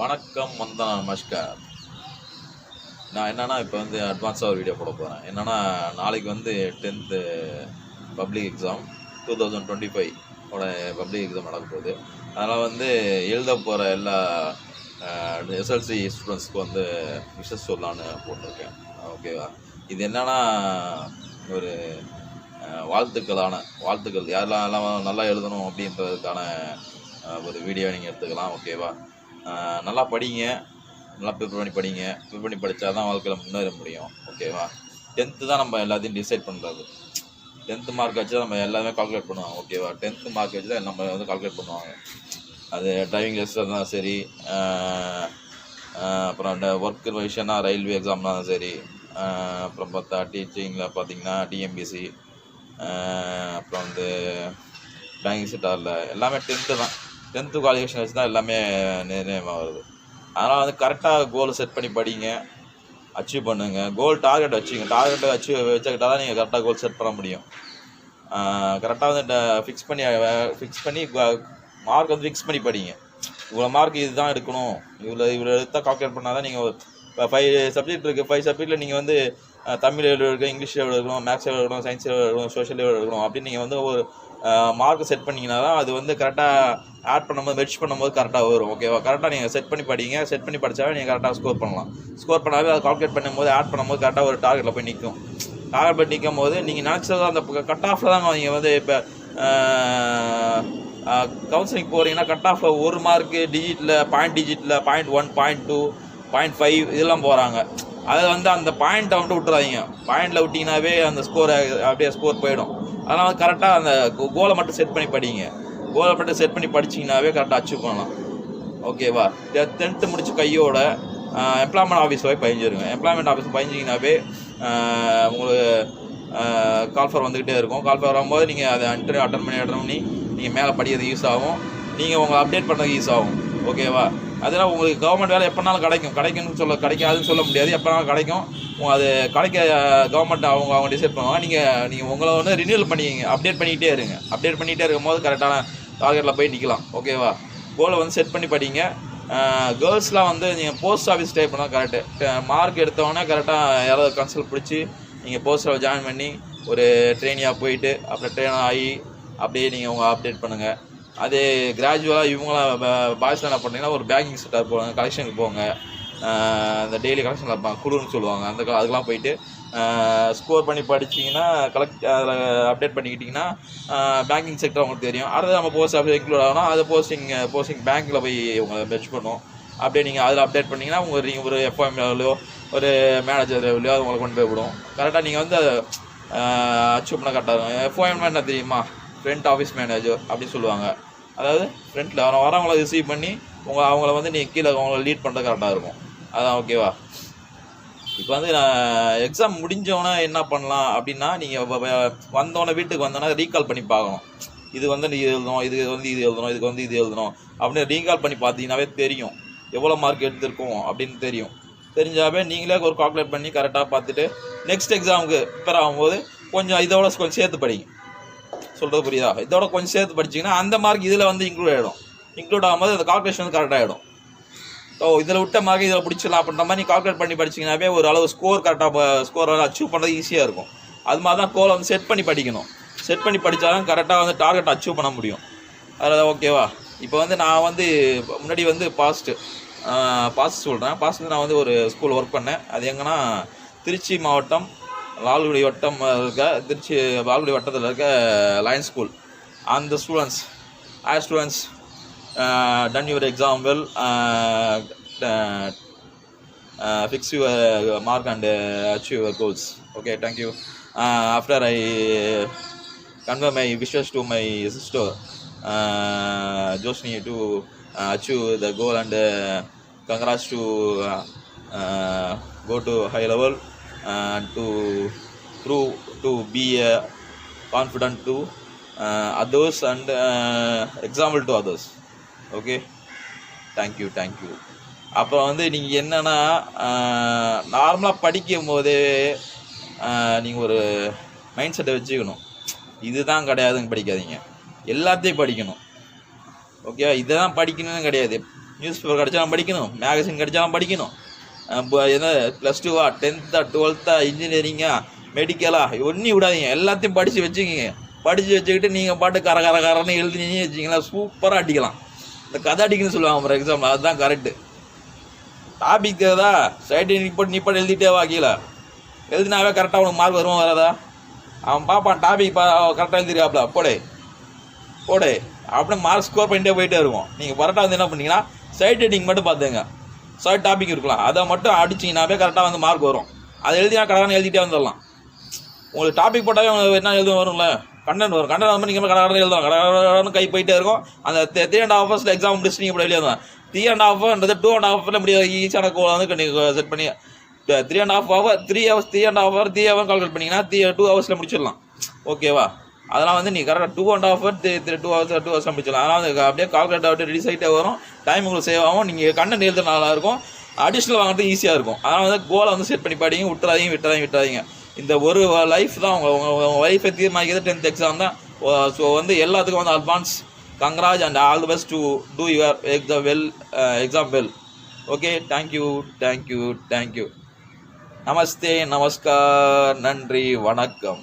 வணக்கம் வந்தனா நமஸ்கார். நான் என்னன்னா இப்போ வந்து அட்வான்ஸாக ஒரு வீடியோ போட போகிறேன் என்னன்னா நாளைக்கு வந்து tenth public exam two thousand twenty five ஓட பப்ளிக் எக்ஸாம் நடக்க போகுது. அதனால் வந்து எழுத போகிற எல்லா எஸ்எல்சி ஸ்டூடெண்ட்ஸ்க்கு வந்து விஷஸ் சொல்லான்னு போட்டிருக்கேன். ஓகேவா இது என்னன்னா ஒரு வாழ்த்துக்களான வாழ்த்துக்கள். யாரெல்லாம் எல்லாம் நல்லா எழுதணும் அப்படின்றதுக்கான ஒரு வீடியோ நீங்கள் எடுத்துக்கலாம். ஓகேவா நல்லா படிங்க. நல்லா ப்ரிப்பேர் பண்ணி படிங்க. ப்ரிப்பேர் பண்ணி படித்தா தான் வாழ்க்கையில் முன்னேற முடியும். ஓகேவா டென்த்து தான் நம்ம எல்லாத்தையும் டிசைட் பண்ணுறது டென்த்து மார்க் வச்சு தான் நம்ம எல்லாமே கால்குலேட் பண்ணுவாங்க ஓகேவா டென்த்து மார்க் வச்சு தான் நம்ம வந்து கால்குலேட் பண்ணுவாங்க. அது டிரைவிங் டெஸ்ட் இருந்தாலும் சரி அப்புறம் அந்த அப்புறம் ஒர்க் விஷயம்னா ரயில்வே எக்ஸாம்னாலும் சரி அப்புறம் பார்த்தா டீச்சிங்கில் பார்த்தீங்கன்னா டிஎம்பிசி அப்புறம் வந்து பேங்கிங் செட்டாரில் எல்லாமே டென்த்து தான். டென்த்து குவாலிஃபிகேஷன் வச்சு தான் எல்லாமே நிர்ணயமாக வருது அதனால் வந்து கரெக்டாக கோல் செட் பண்ணி படிங்க அச்சீவ் பண்ணுங்க. கோல் டார்கெட் வச்சுங்க. டார்கெட்டை அச்சீவ் வச்சுக்கிட்டால் தான் நீங்கள் கரெக்டாக கோல் செட் பண்ண முடியும். கரெக்டாக வந்து ஃபிக்ஸ் பண்ணி ஃபிக்ஸ் பண்ணி மார்க் வந்து ஃபிக்ஸ் பண்ணி படிங்க. இவ்வளோ மார்க் இதுதான் எடுக்கணும். இவ்வளோ இவ்வளோ எடுத்தால் கால்குலேட் பண்ணால் தான் நீங்கள் ஃபைவ் சப்ஜெக்ட் இருக்குது ஃபைவ் சப்ஜெக்ட்டில் நீங்கள் வந்து தமிழ் எவ்வளோ எடுக்கணும் இங்கிலீஷ் எவ்வளோ எடுக்கணும் மேக்ஸ் எவ்வளோ எடுக்கணும் சயின்ஸ் எவ்வளோ எடுக்கணும் சோஷியல் எவ்வளோ எடுக்கணும் அப்படின்னு நீங்கள் வந்து ஒரு மார்க் செட் பண்ணிங்கன்னா தான் அது வந்து கரெக்டாக ஆட் பண்ணும்போது மெர்ச் பண்ணும்போது கரெக்டாக வரும் ஓகேவா கரெக்டாக நீங்கள் செட் பண்ணி படிங்க. செட் பண்ணி படித்தாவே நீங்கள் கரெக்டாக ஸ்கோர் பண்ணலாம். ஸ்கோர் பண்ணாவே அதை கால்குலேட் பண்ணும்போது ஆட் பண்ணும்போது கரெக்டாக ஒரு டார்கெட்டில் போய் நிற்கும் டார்கெட் போய் நிற்கும் போது நீங்கள் நினச்சது அந்த கட் ஆஃபில் தான் நீங்கள் வந்து இப்போ கவுன்சிலிங் போகிறீங்கன்னா கட் ஆஃபில் ஒரு மார்க்கு டிஜிட்டில் point டிஜிட்டில் point one point two point five இதெல்லாம் போகிறாங்க அதை வந்து அந்த பாயிண்ட்டை வந்து விட்டுறாதீங்க. பாயிண்டில் விட்டிங்கனாவே அந்த ஸ்கோரை அப்படியே ஸ்கோர் போயிடும். அதனால் வந்து கரெக்டாக அந்த கோலை மட்டும் செட் பண்ணி படிங்க. கோலை மட்டும் செட் பண்ணி படிச்சிங்கனாவே கரெக்டாக அச்சீவ் பண்ணலாம். ஓகேவா டென்த்து முடிச்சு கையோட எம்ப்ளாய்மெண்ட் ஆஃபீஸ் போய் பயஞ்சிருங்க எம்ப்ளாய்மெண்ட் ஆஃபீஸ் பயஞ்சிங்கனாவே உங்களுக்கு கால்ஃபர் வந்துக்கிட்டே இருக்கும். கால்ஃபர் வரும்போது நீங்கள் அதை இன்டர்வியூ அட்டன் பண்ணி அட்டன் பண்ணி நீங்கள் மேலே படிக்கிறது யூஸ் ஆகும். நீங்கள் உங்களை அப்டேட் பண்ணுறது யூஸ் ஆகும். ஓகேவா அதெல்லாம் உங்களுக்கு கவர்மெண்ட் வேலை எப்போனாலும் கிடைக்கும். கிடைக்கும்னு சொல்ல கிடைக்காதுன்னு சொல்ல முடியாது. எப்போனாலும் கிடைக்கும். அது கிடைக்க கவர்மெண்ட் அவங்க அவங்க டிசைட் பண்ணுவாங்க. நீங்கள் நீங்கள் உங்களை வந்து ரினியூவல் பண்ணிக்கிங்க. அப்டேட் பண்ணிக்கிட்டே இருங்க. அப்டேட் பண்ணிகிட்டே இருக்கும்போது கரெக்டான டார்கெட்டில் போய் நிற்கலாம் ஓகேவா கோலை வந்து செட் பண்ணி படிங்க. கேர்ள்ஸ்லாம் வந்து நீங்கள் போஸ்ட் ஆஃபீஸ் டைப் பண்ணால் கரெக்டு மார்க் எடுத்தவொடனே கரெக்டாக யாராவது கன்சல்ட் பிடிச்சி நீங்கள் போஸ்ட்டில் ஜாயின் பண்ணி ஒரு ட்ரெயினியாக போயிட்டு அப்புறம் ட்ரெயின் ஆகி அப்படியே நீங்கள் உங்கள் அப்டேட் பண்ணுங்கள் அது கிராஜுவலாக இவங்களாம் பாய்ஸ்லாம் என்ன பண்ணுறீங்கன்னா ஒரு பேங்கிங் செக்டர் போவாங்க. கலெக்ஷனுக்கு போங்க அந்த டெய்லி கலெக்ஷன் இருப்பாங்க குழுன்னு சொல்லுவாங்க. அந்த க- அதுக்கெலாம் போயிட்டு ஸ்கோர் பண்ணி படிச்சிங்கன்னா கலெக்ட் அதில் அப்டேட் பண்ணிக்கிட்டிங்கன்னா பேங்கிங் செக்டர் உங்களுக்கு தெரியும். அடுத்து நம்ம போஸ்ட் ஆஃபீஸ் இன்க்ளூட் ஆகணும் அது போஸ்டிங் போஸ்டிங் பேங்க்கில் போய் உங்களை மெர்ச் பண்ணும். அப்படியே நீங்கள் அதில் அப்டேட் பண்ணிங்கன்னா உங்கள் நீங்கள் ஒரு எஃப்எம் லெவலையோ ஒரு மேனேஜர் லெவலையோ அது உங்களை கொண்டு போய் விடும். கரெக்டாக நீங்கள் வந்து அதை அச்சீவ் பண்ண கரெக்டாக இருக்கும் எஃப்ஓஎம் என்ன தெரியுமா? ஃப்ரண்ட் ஆஃபீஸ் மேனேஜர் அப்படின்னு சொல்லுவாங்க. அதாவது ஃப்ரண்ட்டில் அவன் வரவங்கள ரிசீவ் பண்ணி உங்கள் அவங்கள வந்து நீங்கள் கீழே அவங்கள லீட் பண்ணுறது கரெக்டாக இருக்கும். அதான் ஓகேவா இப்போ வந்து நான் எக்ஸாம் முடிஞ்சவொன்னே என்ன பண்ணலாம் அப்படின்னா நீங்கள் வந்தோடனே வீட்டுக்கு வந்தோடனே ரீகால் பண்ணி பார்க்கணும். இது வந்து நீ எழுதணும் இது வந்து இது எழுதணும் இதுக்கு வந்து இது எழுதணும் அப்படின்னு ரீகால் பண்ணி பார்த்தீங்கன்னாவே தெரியும். எவ்வளோ மார்க் எடுத்திருக்கோம் அப்படின்னு தெரியும். தெரிஞ்சாவே நீங்களே ஒரு கால்குலேட் பண்ணி கரெக்டாக பார்த்துட்டு நெக்ஸ்ட் எக்ஸாமுக்கு ப்ரிப்பேர் ஆகும்போது கொஞ்சம் இதோட கொஞ்சம் சேர்த்து படிங்க. சொல்கிறது புரியுதா? இதோட கொஞ்சம் சேர்த்து படிச்சிங்கன்னா அந்த மார்க் இதில் வந்து இன்க்ளூட் ஆகிடும் இன்க்ளூட் ஆகும்போது அந்த கால்குலேஷன் வந்து கரெக்டாக ஆகிடும் ஸோ இதில் விட்ட மார்க் இதில் பிடிச்சிடலாம் அப்படின்ற மாதிரி நீ கால்குலேட் பண்ணி படிச்சிங்கனாவே ஒரு அளவு ஸ்கோர் கரெக்டாக ஸ்கோர் அச்சீவ் பண்ணுறது ஈஸியாக இருக்கும். அது மாதிரி தான் கோலை வந்து செட் பண்ணி படிக்கணும். செட் பண்ணி படித்தா தான் கரெக்டாக வந்து டார்கெட் அச்சீவ் பண்ண முடியும். அதில் ஓகேவா இப்போ வந்து நான் வந்து முன்னாடி வந்து பாஸ்ட்டு பாஸ்ட் சொல்கிறேன் பாஸ்ட் நான் வந்து ஒரு ஸ்கூல் ஒர்க் பண்ணேன். அது எங்கன்னா திருச்சி மாவட்டம் லால்குடி வட்டம் இருக்க திருச்சி லால்குடி வட்டத்தில் இருக்க லயன்ஸ் ஸ்கூல் அந்த students I students done your exam well fix your mark and achieve your goals okay thank you after I convey my wishes to my sister Josni to achieve the goal and congrats to go to high level to uh, uh, go to high level and to prove to be uh, confident to uh, others and uh, example to others. Thank you thank you அப்புறம் வந்து நீங்கள் என்னென்னா நார்மலாக uh, படிக்கும் போதே நீங்கள் ஒரு mind செட்டை வச்சுக்கணும். இதுதான் கிடையாதுன்னு படிக்காதீங்க. எல்லாத்தையும் படிக்கணும். ஓகே இதை தான் படிக்கணும்னு கிடையாது. நியூஸ் பேப்பர் கிடைச்சாலும் படிக்கணும். மேகசின் கிடைச்சாலும் படிக்கணும். என்ன ப்ளஸ் டூவா டென்த்தா டுவெல்த்தா இன்ஜினியரிங்கா மெடிக்கலா ஒன்றும் விடாதீங்க. எல்லாத்தையும் படித்து வச்சுக்கிங்க. படித்து வச்சுக்கிட்டு நீங்கள் பாட்டு கர கர கரன்னு எழுதினீங்க வச்சிங்களா சூப்பராக அடிக்கலாம். இந்த கதை அடிக்கணும்னு சொல்லுவாங்க ஃபார் எக்ஸாம்பிள் அதுதான் கரெக்டு டாபிக் தேவைதா சைடு நீ போட்டு நீ போட்டு எழுதிட்டே வா கீழே. எழுதினாவே கரெக்டாக உனக்கு மார்க் வருமா வராதா? அவன் பார்ப்பான் டாபிக் பா கரெக்டாக எழுதிருக்காப்ல. போடே. போடே. அப்படியே மார்க் ஸ்கோர் பண்ணிட்டே போயிட்டே இருக்கும் நீங்கள் கரெக்டாக வந்து என்ன பண்ணீங்கன்னா சைட் ஹெட்டிங் மட்டும் பார்த்துங்க சைட் டாபிக் இருக்கலாம் அதை மட்டும் அடிச்சிங்கனாவே கரெக்டாக வந்து மார்க் வரும். அதை எழுதினா கடகான எழுதிட்டே வந்துடலாம். உங்களுக்கு டாபிக் போட்டாவே உங்களுக்கு என்ன எழுதும் வரும்ல? கண்டென்ட் வரும். கண்டென்ட் வந்து நீங்கள் கடகாரம் கடை எழுதலாம். கடை கை போயிட்டே இருக்கும். அந்த த்ரீ அண்ட் ஹாஃப் ஹவர்ஸில் எக்ஸாம் முடிச்சு நீங்கள் இப்படி எழுதலாம் த்ரீ அண்ட் ஹாஃப்ன்றது டூ அண்ட் ஹாஃபில் இப்படி ஈஸியான கோல் வந்து நீங்கள் செட் பண்ணி three and half hour three hours three and half hour three hour calculate பண்ணிங்கன்னா த்ரீ டூ ஹவர்ஸில் முடிச்சிடலாம். ஓகேவா அதெல்லாம் வந்து நீ கரெக்டாக two and half hour three two hours two hours முடிச்சிடலாம் அதனால் வந்து அப்படியே கால்குலேட் ஆகிட்டு ரிலீஸ் ஆகிட்டே வரும். டைம் உங்களுக்கு சேவ் ஆகும். நீங்கள் கண்ணை எழுத நல்லா இருக்கும். அடிஷ்னல் வாங்குறது ஈஸியாக இருக்கும். அதனால் வந்து கோலை வந்து செட் பண்ணி படிங்க. விட்டுறாதீங்க விட்டுறாதீங்க விட்டுறாதீங்க. இந்த ஒரு லைஃப் தான் உங்கள் உங்கள் உங்கள் லைஃபை தீர்மானிக்கிறது டென்த் எக்ஸாம் தான். ஸோ வந்து எல்லாத்துக்கும் வந்து advance congrats and all the best to do your exam well exam well okay thank you thank you thank you namaste namaskar நன்றி வணக்கம்.